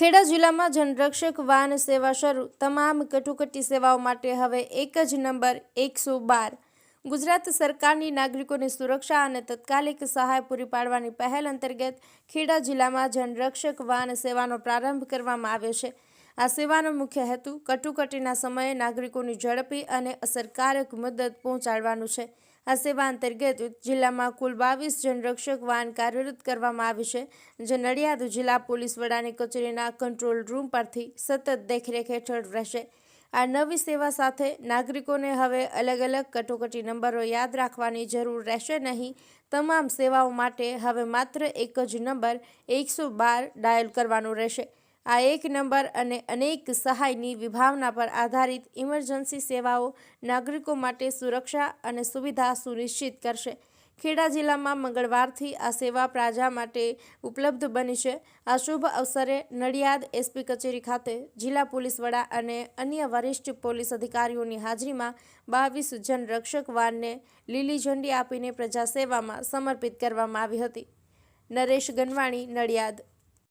ખેડા જિલ્લામાં જનરક્ષક, વાહન સેવા શરૂ, તમામ કટોકટી સેવાઓ માટે હવે એક જ નંબર, એકસો બાર. ગુજરાત સરકારની નાગરિકોની સુરક્ષા અને તત્કાલિક સહાય પૂરી પાડવાની પહેલ અંતર્ગત ખેડા જિલ્લામાં જનરક્ષક, વાહન સેવાનો પ્રારંભ કરવામાં આવ્યો છે. આ સેવાનો મુખ્ય હેતુ કટોકટીના સમયે નાગરિકોની ઝડપી અને અસરકારક મદદ પહોંચાડવાનું છે. આ સેવા અંતર્ગત જિલ્લામાં કુલ બાવીસ જનરક્ષક વાહન કાર્યરત કરવામાં આવ્યું છે, જે નડિયાદ જિલ્લા પોલીસ વડાની કચેરીના કંટ્રોલ રૂમ પરથી સતત દેખરેખ હેઠળ રહેશે. આ નવી સેવા સાથે નાગરિકોને હવે અલગ અલગ કટોકટી નંબરો યાદ રાખવાની જરૂર રહેશે નહીં. તમામ સેવાઓ માટે હવે માત્ર એક જ નંબર એકસો બાર ડાયલ કરવાનો રહેશે. આ એક નંબર અને અનેક સહાયની વિભાવના પર આધારિત ઇમરજન્સી સેવાઓ નાગરિકો માટે સુરક્ષા અને સુવિધા સુનિશ્ચિત કરશે. ખેડા જિલ્લામાં મંગળવારથી આ સેવા પ્રજા માટે ઉપલબ્ધ બની છે. આ શુભ અવસરે નડિયાદ એસપી કચેરી ખાતે જિલ્લા પોલીસ વડા અને અન્ય વરિષ્ઠ પોલીસ અધિકારીઓની હાજરીમાં બાવીસ જન રક્ષક વાનને લીલી ઝંડી આપીને પ્રજા સેવામાં સમર્પિત કરવામાં આવી હતી. નરેશ ગનવાણી, નડિયાદ.